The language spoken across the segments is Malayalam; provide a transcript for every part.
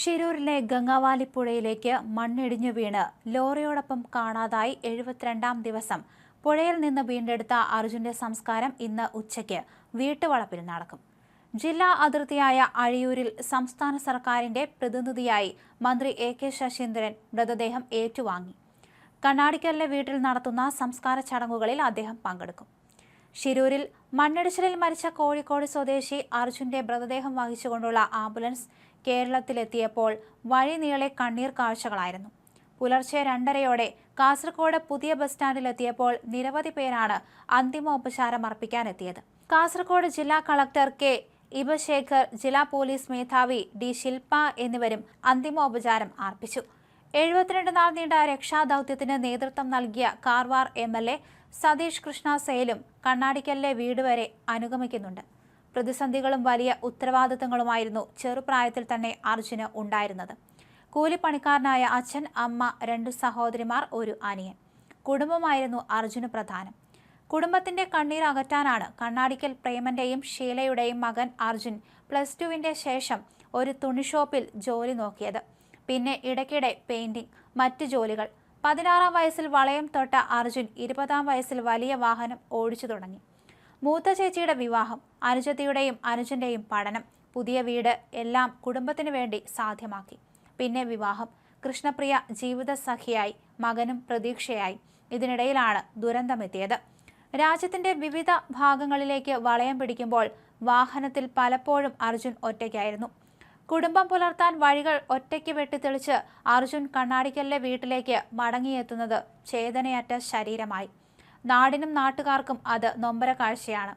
ഷിരൂരിലെ ഗംഗാവാലി പുഴയിലേക്ക് മണ്ണിടിഞ്ഞു വീണ് ലോറിയോടൊപ്പം കാണാതായി എഴുപത്തിരണ്ടാം ദിവസം. പുഴയിൽ നിന്ന് വീണ്ടെടുത്ത അർജുന്റെ സംസ്കാരം ഇന്ന് ഉച്ചയ്ക്ക് വീട്ടുവളപ്പിൽ നടക്കും. ജില്ലാ അതിർത്തിയായ അഴിയൂരിൽ സംസ്ഥാന സർക്കാരിന്റെ പ്രതിനിധിയായി മന്ത്രി എ കെ ശശീന്ദ്രൻ മൃതദേഹം ഏറ്റുവാങ്ങി. കണ്ണാടിക്കലിലെ വീട്ടിൽ നടത്തുന്ന സംസ്കാര ചടങ്ങുകളിൽ അദ്ദേഹം പങ്കെടുക്കും. ഷിരൂരിൽ മണ്ണിടിച്ചിലിൽ മരിച്ച കോഴിക്കോട് സ്വദേശി അർജുന്റെ മൃതദേഹം വഹിച്ചുകൊണ്ടുള്ള ആംബുലൻസ് കേരളത്തിലെത്തിയപ്പോൾ വഴി നീളെ കണ്ണീർ കാഴ്ചകളായിരുന്നു. പുലർച്ചെ രണ്ടരയോടെ കാസർഗോഡ് പുതിയ ബസ് സ്റ്റാൻഡിലെത്തിയപ്പോൾ നിരവധി പേരാണ് അന്തിമോപചാരം അർപ്പിക്കാനെത്തിയത്. കാസർഗോഡ് ജില്ലാ കളക്ടർ കെ ഇബശേഖർ ജില്ലാ പോലീസ് മേധാവി ഡി ശില്പ എന്നിവരും അന്തിമോപചാരം അർപ്പിച്ചു. എഴുപത്തിരണ്ട് നാൾ നീണ്ട രക്ഷാദൌത്യത്തിന് നേതൃത്വം നൽകിയ Karwar M L A Satish Krishna സേലും കണ്ണാടിക്കലിലെ വീട് വരെ അനുഗമിക്കുന്നുണ്ട്. പ്രതിസന്ധികളും വലിയ ഉത്തരവാദിത്തങ്ങളുമായിരുന്നു ചെറുപ്രായത്തിൽ തന്നെ അർജുന് ഉണ്ടായിരുന്നത്. കൂലിപ്പണിക്കാരനായ അച്ഛൻ അമ്മ രണ്ട് സഹോദരിമാർ ഒരു അനിയൻ. കുടുംബമായിരുന്നു അർജുന് പ്രധാനം. കുടുംബത്തിന്റെ കണ്ണീർ അകറ്റാനാണ് കണ്ണാടിക്കൽ പ്രേമന്റെയും ഷീലയുടെയും മകൻ അർജുൻ പ്ലസ് ടുവിന്റെ ശേഷം ഒരു തുണിഷോപ്പിൽ ജോലി നോക്കിയത്. പിന്നെ ഇടയ്ക്കിടെ പെയിന്റിംഗ് മറ്റ് ജോലികൾ പതിനാറാം വയസ്സിൽ വളയം തൊട്ട അർജുൻ ഇരുപതാം വയസ്സിൽ വലിയ വാഹനം ഓടിച്ചു തുടങ്ങി. മൂത്ത ചേച്ചിയുടെ വിവാഹം അനുജത്തിയുടെയും അനുജന്റെയും പഠനം പുതിയ വീട് എല്ലാം കുടുംബത്തിനു വേണ്ടി സാധ്യമാക്കി. പിന്നെ വിവാഹം. കൃഷ്ണപ്രിയ ജീവിത സഖിയായി മകനും പ്രതീക്ഷയായി. ഇതിനിടയിലാണ് ദുരന്തമെത്തിയത് രാജ്യത്തിന്റെ വിവിധ ഭാഗങ്ങളിലേക്ക് വളയം പിടിക്കുമ്പോൾ വാഹനത്തിൽ പലപ്പോഴും അർജുൻ ഒറ്റയ്ക്കായിരുന്നു. കുടുംബം പുലർത്താൻ വഴികൾ ഒറ്റയ്ക്ക് വെട്ടിത്തെളിച്ച് അർജുൻ കണ്ണാടിക്കലിലെ വീട്ടിലേക്ക് മടങ്ങിയെത്തുന്നത് ചേതനയറ്റ ശരീരമായി. നാടിനും നാട്ടുകാർക്കും അത് നൊമ്പര കാഴ്ചയാണ്.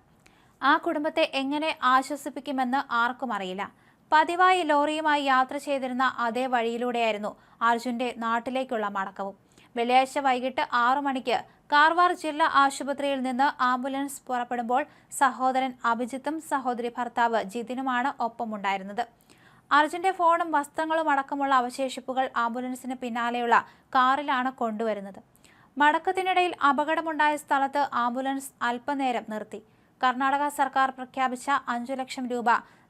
ആ കുടുംബത്തെ എങ്ങനെ ആശ്വസിപ്പിക്കുമെന്ന് ആർക്കും അറിയില്ല. പതിവായി ലോറിയുമായി യാത്ര ചെയ്തിരുന്ന അതേ വഴിയിലൂടെയായിരുന്നു അർജുന്റെ നാട്ടിലേക്കുള്ള മടക്കവും. വെള്ളിയാഴ്ച വൈകിട്ട് ആറു മണിക്ക് കാർവാർ ജില്ലാ ആശുപത്രിയിൽ നിന്ന് ആംബുലൻസ് പുറപ്പെടുമ്പോൾ സഹോദരൻ അഭിജിത്തും സഹോദരി ഭർത്താവ് ജിതിനുമാണ് ഒപ്പമുണ്ടായിരുന്നത്. അർജുന്റെ ഫോണും വസ്ത്രങ്ങളും അടക്കമുള്ള അവശേഷിപ്പുകൾ ആംബുലൻസിന് പിന്നാലെയുള്ള കാറിലാണ് കൊണ്ടുവരുന്നത്. മടക്കത്തിനിടയിൽ അപകടമുണ്ടായ സ്ഥലത്ത് ആംബുലൻസ് അല്പനേരം നിർത്തി. കർണാടക സർക്കാർ പ്രഖ്യാപിച്ച അഞ്ചു ലക്ഷം രൂപ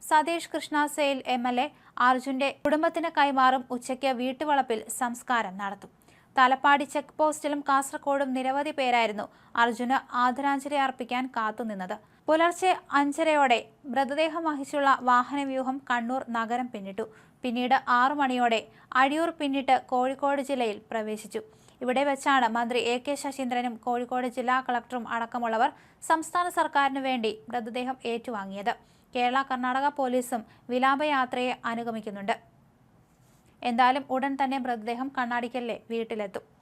Satish Krishna Sail M L A അർജുന്റെ കുടുംബത്തിന് കൈമാറും ഉച്ചയ്ക്ക് വീട്ടുവളപ്പിൽ സംസ്കാരം നടത്തും. തലപ്പാടി ചെക്ക് പോസ്റ്റിലും കാസർകോടും നിരവധി പേരായിരുന്നു അർജുന് ആദരാഞ്ജലി അർപ്പിക്കാൻ കാത്തുനിന്നത്. പുലർച്ചെ അഞ്ചരയോടെ മൃതദേഹം വഹിച്ചുള്ള വാഹനവ്യൂഹം കണ്ണൂർ നഗരം പിന്നിട്ടു. പിന്നീട് ആറു മണിയോടെ അടിയൂർ പിന്നിട്ട് കോഴിക്കോട് ജില്ലയിൽ പ്രവേശിച്ചു. ഇവിടെ വെച്ചാണ് മന്ത്രി എ കെ ശശീന്ദ്രനും കോഴിക്കോട് ജില്ലാ കളക്ടറും അടക്കമുള്ളവർ സംസ്ഥാന സർക്കാരിനു വേണ്ടി മൃതദേഹം ഏറ്റുവാങ്ങിയത്. കേരള കർണാടക പോലീസും വിലാപയാത്രയെ അനുഗമിക്കുന്നുണ്ട്. എന്തായാലും ഉടൻ തന്നെ മൃതദേഹം കണ്ണാടിക്കലിലെ വീട്ടിലെത്തും